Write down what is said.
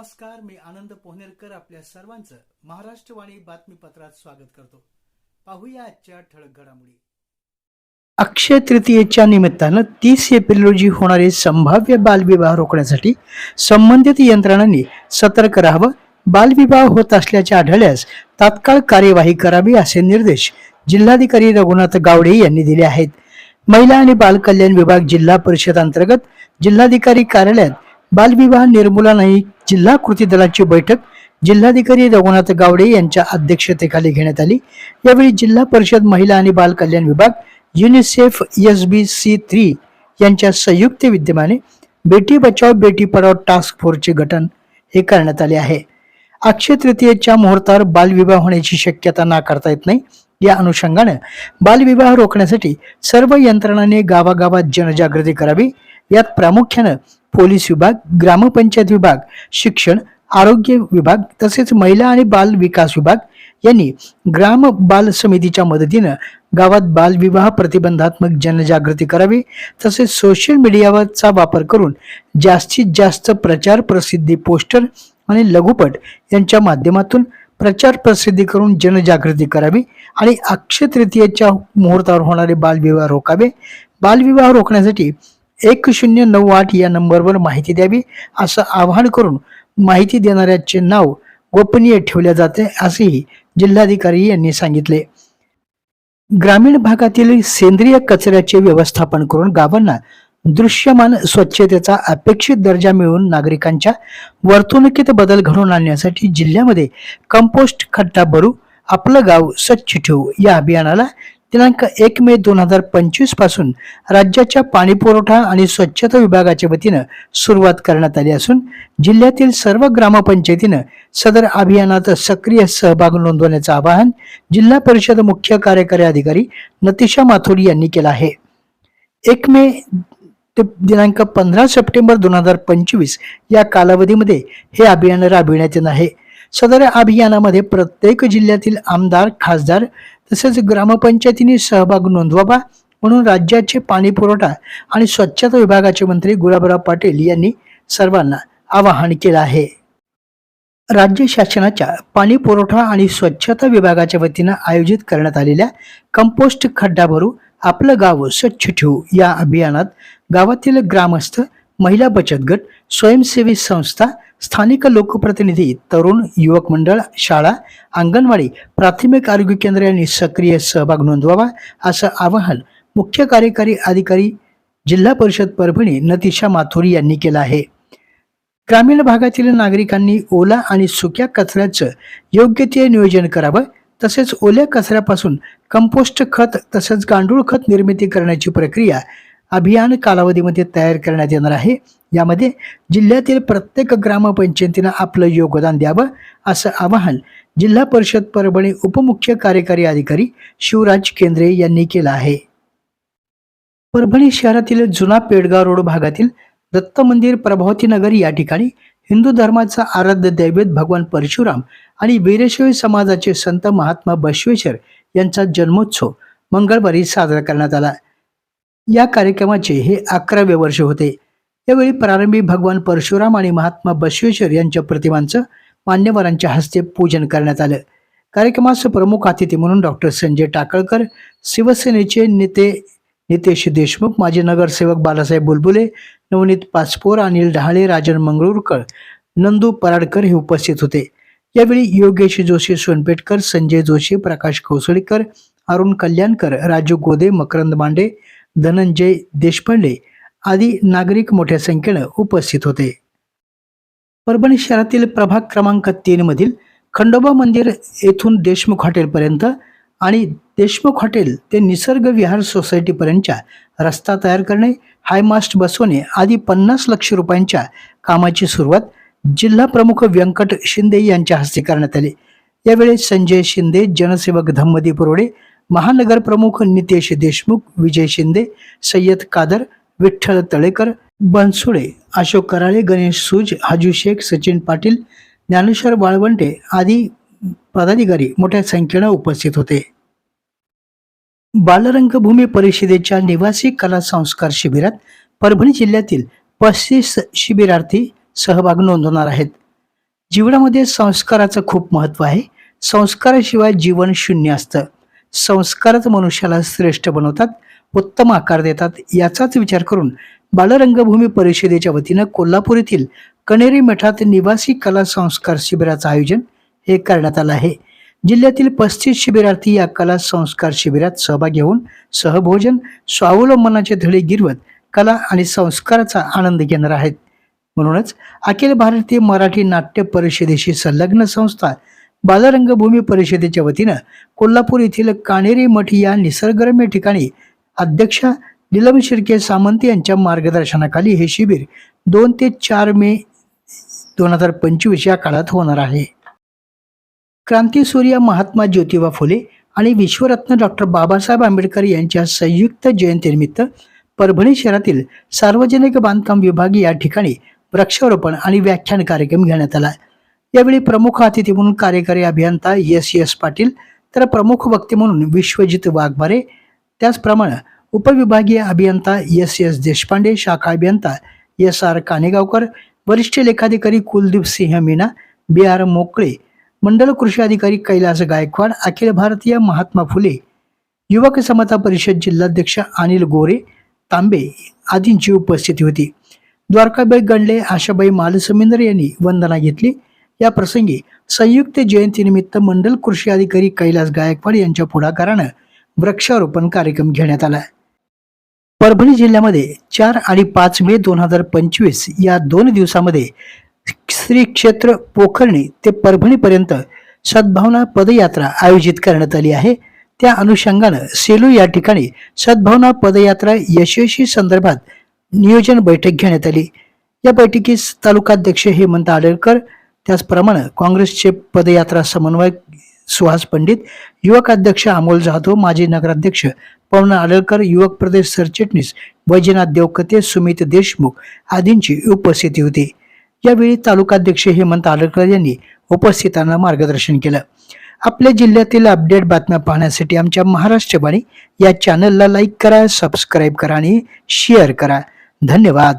नमस्कार मी आनंद पोहनेरकर आपल्या सर्वांचं महाराष्ट्रवाणी बातमीपत्रात स्वागत करतो. पाहूया आजच्या ठळक घडामोडी. अक्षय तृतीयेच्या निमित्तानं तीस एप्रिल रोजी होणारे संभाव्य बालविवाह रोखण्यासाठी संबंधित यंत्रणांनी सतर्क राहावं बालविवाह होत असल्याचे आढळल्यास तात्काळ कार्यवाही करावी असे निर्देश जिल्हाधिकारी रघुनाथ गावडे यांनी दिले आहेत. महिला आणि बाल कल्याण विभाग जिल्हा परिषद अंतर्गत जिल्हाधिकारी कार्यालयात बालविवाह निर्मूलन जिल्हा कृती दलाची बैठक जिल्हाधिकारी रघुनाथ गावडे यांच्या अध्यक्षतेखाली घेण्यात आली. यावेळी जिल्हा परिषद महिला आणि बाल कल्याण विभाग UNICEF S B C three यांच्या संयुक्त विद्यमाने बेटी बचाव बेटी पढाव टास्क फोर्सचे गठन हे करण्यात आले आहे. अक्षय तृतीयेच्या मुहूर्तावर बालविवाह होण्याची शक्यता नाकारता येत नाही. या अनुषंगाने बालविवाह रोखण्यासाठी सर्व यंत्रणांनी गावागावात जनजागृती करावी. यात प्रामुख्यानं पोलीस विभाग ग्रामपंचायत विभाग शिक्षण आरोग्य विभाग तसेच महिला आणि बाल विकास विभाग यांनी ग्राम बाल समितीच्या मदतीनं गावात बालविवाह प्रतिबंधात्मक जनजागृती करावी तसेच सोशल मीडियाचा वापर करून जास्तीत जास्त प्रचार प्रसिद्धी पोस्टर आणि लघुपट यांच्या माध्यमातून प्रचार प्रसिद्धी करून जनजागृती करावी आणि अक्षय तृतीयेच्या मुहूर्तावर होणारे बालविवाह रोखावे. बालविवाह रोखण्यासाठी एक शून्य नऊ आठ या नंबरवर माहिती द्यावी असं आवाहन करून माहिती देणाऱ्याचे नाव गोपनीय ठेवले जाते असेही जिल्हाधिकारी यांनी सांगितले. ग्रामीण भागातील सेंद्रिय कचऱ्याचे व्यवस्थापन करून गावांना दृश्यमान स्वच्छतेचा अपेक्षित दर्जा मिळवून नागरिकांच्या वर्तणुकीत बदल घडवून आणण्यासाठी जिल्ह्यामध्ये कंपोस्ट खड्डा भरू आपलं गाव स्वच्छ ठेवू या अभियानाला दिनांक एक मे दोन हजार पंचवीसपासून राज्याच्या पाणी पुरवठा आणि स्वच्छता विभागाच्या वतीनं सुरुवात करण्यात आली असून जिल्ह्यातील सर्व ग्रामपंचायतीनं सदर अभियानात सक्रिय सहभाग नोंदवण्याचं आवाहन जिल्हा परिषद मुख्य कार्यकारी अधिकारी नतिशा माथुरी यांनी केलं आहे. एक मे ते दिनांक पंधरा सप्टेंबर दोन हजार पंचवीस या कालावधीमध्ये हे अभियान राबविण्यात येणार आहे. सदर अभियानामध्ये प्रत्येक जिल्ह्यातील आमदार खासदार तसेच ग्रामपंचायतीने सहभाग नोंदवावा म्हणून राज्याचे पाणी पुरवठा आणि स्वच्छता विभागाचे मंत्री गुलाबराव पाटील यांनी सर्वांना आवाहन केलं आहे. राज्य शासनाच्या पाणी पुरवठा आणि स्वच्छता विभागाच्या वतीनं आयोजित करण्यात आलेल्या कंपोस्ट खड्डा भरू आपलं गाव स्वच्छ ठेवू या अभियानात गावातील ग्रामस्थ महिला बचत गट स्वयंसेवी संस्था स्थानिक लोकप्रतिनिधी तरुण युवक मंडळ शाळा अंगणवाडी प्राथमिक आरोग्य केंद्र यांनी सक्रिय सहभाग नोंदवावा असं आवाहन मुख्य कार्यकारी अधिकारी जिल्हा परिषद परभणी नतिशा माथुरी यांनी केलं आहे. ग्रामीण भागातील नागरिकांनी ओला आणि सुक्या कचऱ्याचं योग्य ते नियोजन करावं तसेच ओल्या कचऱ्यापासून कंपोस्ट खत तसेच गांडूळ खत निर्मिती करण्याची प्रक्रिया अभियान कालावधीमध्ये तयार करण्यात येणार आहे. यामध्ये जिल्ह्यातील प्रत्येक ग्रामपंचायतीनं आपलं योगदान द्यावं असं आवाहन जिल्हा परिषद परभणी उपमुख्य कार्यकारी अधिकारी शिवराज केंद्रे यांनी केलं आहे. परभणी शहरातील जुना पेडगाव रोड भागातील दत्त मंदिर प्रभावती नगर या ठिकाणी हिंदू धर्माचा आराध्य दैवत भगवान परशुराम आणि वीरशैव समाजाचे संत महात्मा बसवेश्वर यांचा जन्मोत्सव मंगळवारी साजरा करण्यात आला. या कार्यक्रमाचे हे अकरावे वर्ष होते. यावेळी प्रारंभी भगवान परशुराम आणि महात्मा बसवेश्वर यांच्या प्रतिमांचं मान्यवरांच्या हस्ते पूजन करण्यात आलं. कार्यक्रमास प्रमुख अतिथी म्हणून डॉक्टर संजय टाकळकर शिवसेनेचे नेते नितेश देशमुख माजी नगरसेवक बालासाहेब बुलबुले नवनीत पासपोर अनिल डहाळे राजन मंगळूरकर नंदू पराडकर हे उपस्थित होते. यावेळी योगेश जोशी सोनपेटकर संजय जोशी प्रकाश कौसळीकर अरुण कल्याणकर राजू गोदे मकरंद मांडे धनंजय देशपांडे आदी नागरिक मोठ्या संख्येनं उपस्थित होते. परभणी शहरातील प्रभाग क्रमांक तीन मधील खंडोबा मंदिर येथून देशमुख हॉटेलपर्यंत आणि देशमुख हॉटेल ते निसर्ग विहार सोसायटीपर्यंतच्या रस्ता तयार करणे हायमास्ट बसवणे आदी पन्नास लक्ष रुपयांच्या कामाची सुरुवात जिल्हा प्रमुख व्यंकट शिंदे यांच्या हस्ते करण्यात आली. यावेळी संजय शिंदे जनसेवक धम्मदी पुरोडे महानगर प्रमुख नितेश देशमुख विजय शिंदे सय्यद कादर विठ्ठल तळेकर बनसुळे अशोक कराळे गणेश सूज हाजू शेख सचिन पाटील ज्ञानेश्वर बाळवंटे आदी पदाधिकारी मोठ्या संख्येनं उपस्थित होते. बालरंगभूमी परिषदेच्या निवासी कला संस्कार शिबिरात परभणी जिल्ह्यातील पस्तीस शिबिरार्थी सहभाग नोंदवणार आहेत. जीवनामध्ये संस्काराचं खूप महत्त्व आहे. संस्काराशिवाय जीवन शून्य असतं. संस्कारच मनुष्याला श्रेष्ठ बनवतात उत्तम आकार देतात याचाच विचार करून बालरंगभूमी परिषदेच्या वतीनं कोल्हापूर येथील कणेरी मठात निवासी कला संस्कार शिबिराचं आयोजन हे करण्यात आलं आहे. जिल्ह्यातील पस्तीस शिबिरार्थी या कला संस्कार शिबिरात सहभागी होऊन सहभोजन स्वावलंबनाचे धडे गिरवत कला आणि संस्काराचा आनंद घेणार आहेत. म्हणूनच अखिल भारतीय मराठी नाट्य परिषदेशी संलग्न संस्था बालरंगभूमी परिषदेच्या वतीनं कोल्हापूर येथील कानेरी मठ या निसर्गरम्य ठिकाणी अध्यक्षा निलम शिर्के सामंत यांच्या मार्गदर्शनाखाली हे शिबिर दोन ते चार मे दोन हजार पंचवीस या काळात होणार आहे. क्रांतीसूर्य महात्मा ज्योतिबा फुले आणि विश्वरत्न डॉक्टर बाबासाहेब आंबेडकर यांच्या संयुक्त जयंतीनिमित्त परभणी शहरातील सार्वजनिक बांधकाम विभाग या ठिकाणी वृक्षारोपण आणि व्याख्यान कार्यक्रम घेण्यात आला. यावेळी प्रमुख अतिथी म्हणून कार्यकारी अभियंता एस एस पाटील तर प्रमुख वक्ते म्हणून विश्वजित वाघमारे त्याचप्रमाणे उपविभागीय अभियंता एस एस देशपांडे शाखा अभियंता एस आर कानेगावकर वरिष्ठ लेखाधिकारी कुलदीप सिंह मीना बी आर मोकळे मंडल कृषी अधिकारी कैलास गायकवाड अखिल भारतीय महात्मा फुले युवक समता परिषद जिल्हाध्यक्ष अनिल गोरे तांबे आदींची उपस्थिती होती. द्वारकाबाई गणले आशाबाई मालसमिंदर यांनी वंदना घेतली. या प्रसंगी संयुक्त जयंतीनिमित्त मंडल कृषी अधिकारी कैलास गायकवाड यांच्या पुढाकारानं वृक्षारोपण कार्यक्रम घेण्यात आला. परभणी जिल्ह्यामध्ये चार आणि पाच मे दोन हजार पंचवीस या दोन दिवसामध्ये श्री क्षेत्र पोखर्णी ते परभणीपर्यंत सद्भावना पदयात्रा आयोजित करण्यात आली आहे. त्या अनुषंगानं सेलू या ठिकाणी सद्भावना पदयात्रा यशस्वी संदर्भात नियोजन बैठक घेण्यात आली. या बैठकीस तालुकाध्यक्ष हेमंत आडळकर त्याचप्रमाणे काँग्रेसचे पदयात्रा समन्वयक सुहास पंडित युवक अध्यक्ष अमोल जाधव माजी नगराध्यक्ष पवन आडळकर युवक प्रदेश सरचिटणीस वैजनाथ देवकते सुमित देशमुख आदींची उपस्थिती होती. यावेळी तालुकाध्यक्ष हेमंत आडळकर यांनी उपस्थितांना मार्गदर्शन केलं. आपल्या जिल्ह्यातील अपडेट बातम्या पाहण्यासाठी आमच्या महाराष्ट्रवाणी या चॅनलला लाईक करा सबस्क्राईब करा आणि शेअर करा. धन्यवाद.